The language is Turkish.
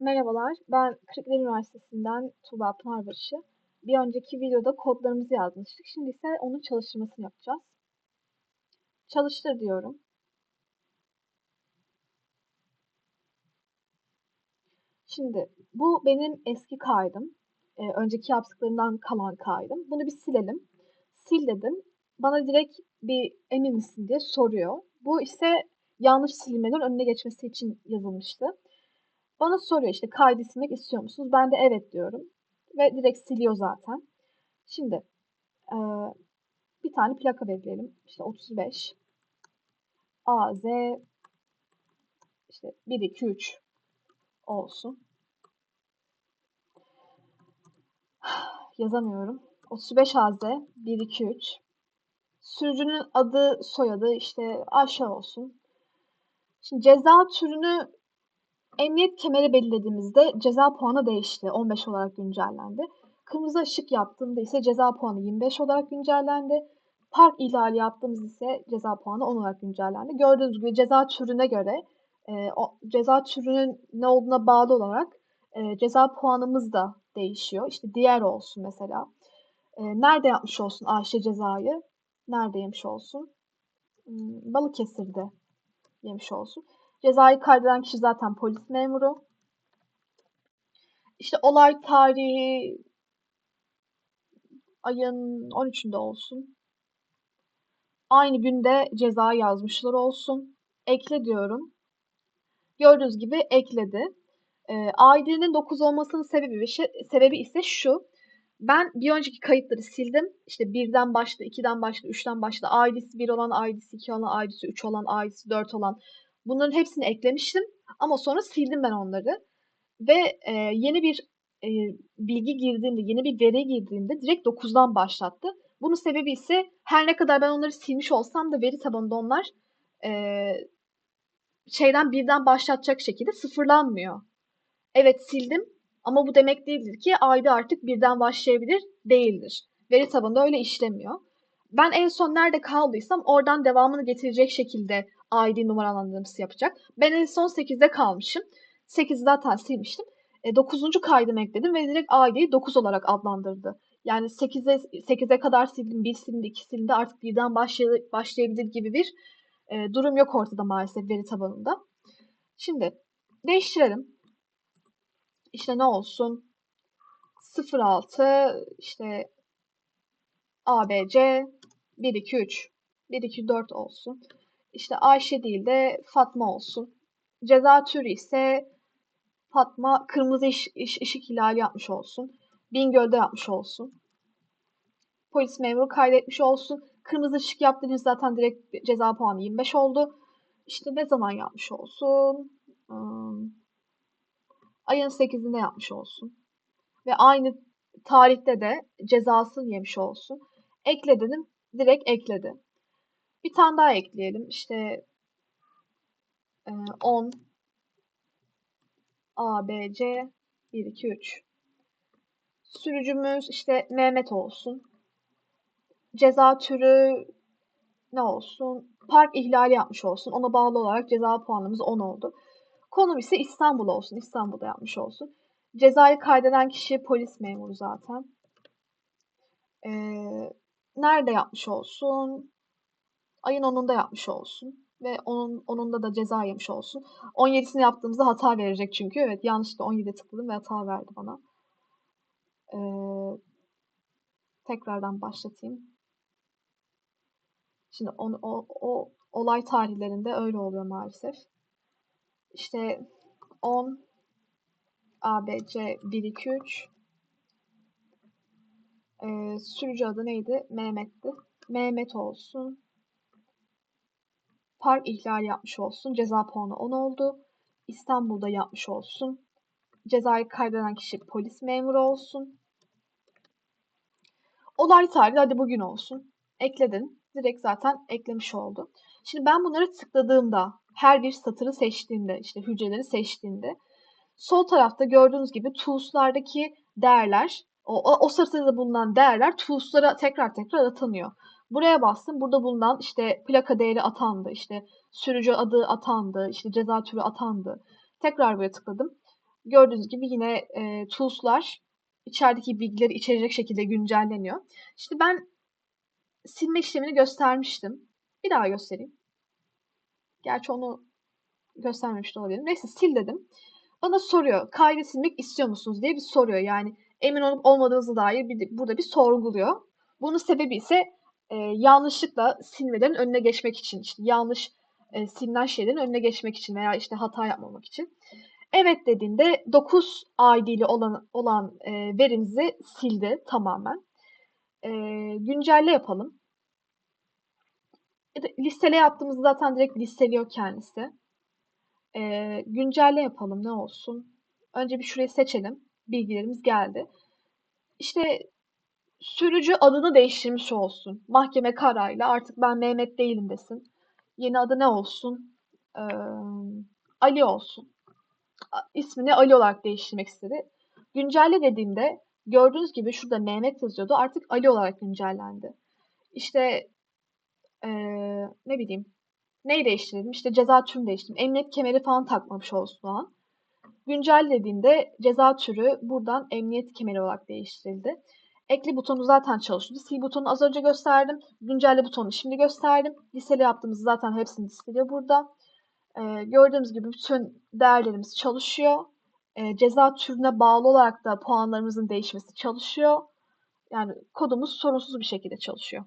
Merhabalar, ben Kırıkkale Üniversitesi'nden Tuğba Pınarbaşı. Bir önceki videoda kodlarımızı yazmıştık. Şimdi ise onun çalıştırmasını yapacağız. Çalıştır diyorum. Şimdi bu benim eski kaydım. Ee, önceki yaptıklarımdan kalan kaydım. Bunu bir silelim. Sil dedim. Bana direkt bir emin misin diye soruyor. Bu ise yanlış silinmeden önüne geçmesi için yazılmıştı. Bana soruyor işte kaydı silmek istiyor musunuz? Ben de evet diyorum. Ve direkt siliyor zaten. Şimdi e, bir tane plaka belirleyelim. İşte 35 AZ işte 1 2 3 olsun. Yazamıyorum. 35 AZ 1 2 3 Sürücünün adı, soyadı işte Ayşe olsun. Şimdi ceza türünü Emniyet kemeri belirlediğimizde ceza puanı değişti. 15 olarak güncellendi. Kırmızı ışık yaptığımda ise ceza puanı 25 olarak güncellendi. Park ihlali yaptığımız ise ceza puanı 10 olarak güncellendi. Gördüğünüz gibi ceza türüne göre e, o, ceza türünün ne olduğuna bağlı olarak e, ceza puanımız da değişiyor. İşte diğer olsun mesela. E, nerede yapmış olsun Ayşe cezayı? Nerede yemiş olsun? Hmm, Balıkesir'de yemiş olsun. Cezayı kaydeden kişi zaten polis memuru. İşte olay tarihi ayın 13'ünde olsun. Aynı günde ceza yazmışlar olsun. Ekle diyorum. Gördüğünüz gibi ekledi. E, ID'nin 9 olmasının sebebi, sebebi ise şu. Ben bir önceki kayıtları sildim. İşte 1'den başla, 2'den başla, 3'ten başla. ID'si 1 olan, ID'si 2 olan, ID'si 3 olan, ID'si 4 olan. Bunların hepsini eklemiştim ama sonra sildim ben onları. Ve e, yeni bir e, bilgi girdiğinde, yeni bir veri girdiğinde direkt 9'dan başlattı. Bunun sebebi ise her ne kadar ben onları silmiş olsam da veri tabanında onlar e, şeyden birden başlatacak şekilde sıfırlanmıyor. Evet sildim ama bu demek değildir ki ayda artık birden başlayabilir değildir. Veri tabanında öyle işlemiyor. Ben en son nerede kaldıysam oradan devamını getirecek şekilde ID numaralandırması yapacak. Ben en son 8'de kalmışım. 8 zaten silmiştim. E, 9. kaydım ekledim ve direkt ID'yi 9 olarak adlandırdı. Yani 8'e 8'e kadar sildim, 1 silindi, 2 silindi artık birden başlay başlayabilir gibi bir e, durum yok ortada maalesef veri tabanında. Şimdi değiştirelim. İşte ne olsun? 06 işte ABC 1 2 3 1 2 4 olsun. İşte Ayşe değil de Fatma olsun. Ceza türü ise Fatma kırmızı ışık ihlali yapmış olsun. Bingöl'de yapmış olsun. Polis memuru kaydetmiş olsun. Kırmızı ışık yaptığınız zaten direkt ceza puanı 25 oldu. İşte ne zaman yapmış olsun? Hmm. Ayın 8'inde yapmış olsun. Ve aynı tarihte de cezasını yemiş olsun. Ekle dedim. Direkt ekledi. Bir tane daha ekleyelim. İşte 10 A, B, C 1, 2, 3. Sürücümüz işte Mehmet olsun. Ceza türü ne olsun? Park ihlali yapmış olsun. Ona bağlı olarak ceza puanımız 10 oldu. Konum ise İstanbul olsun. İstanbul'da yapmış olsun. Cezayı kaydeden kişi polis memuru zaten. Ee, nerede yapmış olsun? Ayın 10'unda yapmış olsun. Ve onun, onunda da ceza yemiş olsun. 17'sini yaptığımızda hata verecek çünkü. Evet yanlışlıkla 17'ye tıkladım ve hata verdi bana. Ee, tekrardan başlatayım. Şimdi on, o, o olay tarihlerinde öyle oluyor maalesef. İşte 10 ABC 1 2 3 ee, sürücü adı neydi? Mehmet'ti. Mehmet olsun park ihlal yapmış olsun. Ceza puanı 10 oldu. İstanbul'da yapmış olsun. Cezayı kaydeden kişi polis memuru olsun. Olay tarihi hadi bugün olsun. Ekledin. Direkt zaten eklemiş oldu. Şimdi ben bunları tıkladığımda, her bir satırı seçtiğimde, işte hücreleri seçtiğimde sol tarafta gördüğünüz gibi tools'lardaki değerler, o, o, o satırda bulunan değerler tools'lara tekrar tekrar atanıyor. Buraya bastım. Burada bulunan işte plaka değeri atandı. işte sürücü adı atandı. işte ceza türü atandı. Tekrar buraya tıkladım. Gördüğünüz gibi yine e, tools'lar içerideki bilgileri içerecek şekilde güncelleniyor. İşte ben silme işlemini göstermiştim. Bir daha göstereyim. Gerçi onu göstermemiş de olabilirim. Neyse sil dedim. Bana soruyor. Kaydı silmek istiyor musunuz diye bir soruyor. Yani emin olup olmadığınızı dair bir, burada bir sorguluyor. Bunun sebebi ise e, yanlışlıkla silmelerin önüne geçmek için. İşte yanlış e, silinen şeylerin önüne geçmek için veya işte hata yapmamak için. Evet dediğinde 9 ID'li olan, olan e, verimizi sildi tamamen. E, güncelle yapalım. Listele yaptığımızda zaten direkt listeliyor kendisi. E, güncelle yapalım ne olsun. Önce bir şurayı seçelim. Bilgilerimiz geldi. İşte sürücü adını değiştirmiş olsun. Mahkeme kararıyla artık ben Mehmet değilim desin. Yeni adı ne olsun? Ee, Ali olsun. İsmini Ali olarak değiştirmek istedi. Güncelle dediğimde gördüğünüz gibi şurada Mehmet yazıyordu. Artık Ali olarak güncellendi. İşte ee, ne bileyim neyi değiştirdim? İşte ceza türünü değiştirdim. Emniyet kemeri falan takmamış olsun o an. Güncel dediğinde ceza türü buradan emniyet kemeri olarak değiştirildi. Ekle butonu zaten çalışıyordu. Sil butonu az önce gösterdim. Güncelle butonu şimdi gösterdim. Listeli yaptığımız zaten hepsini listeliyor burada. Ee, gördüğümüz gibi bütün değerlerimiz çalışıyor. Ee, ceza türüne bağlı olarak da puanlarımızın değişmesi çalışıyor. Yani kodumuz sorunsuz bir şekilde çalışıyor.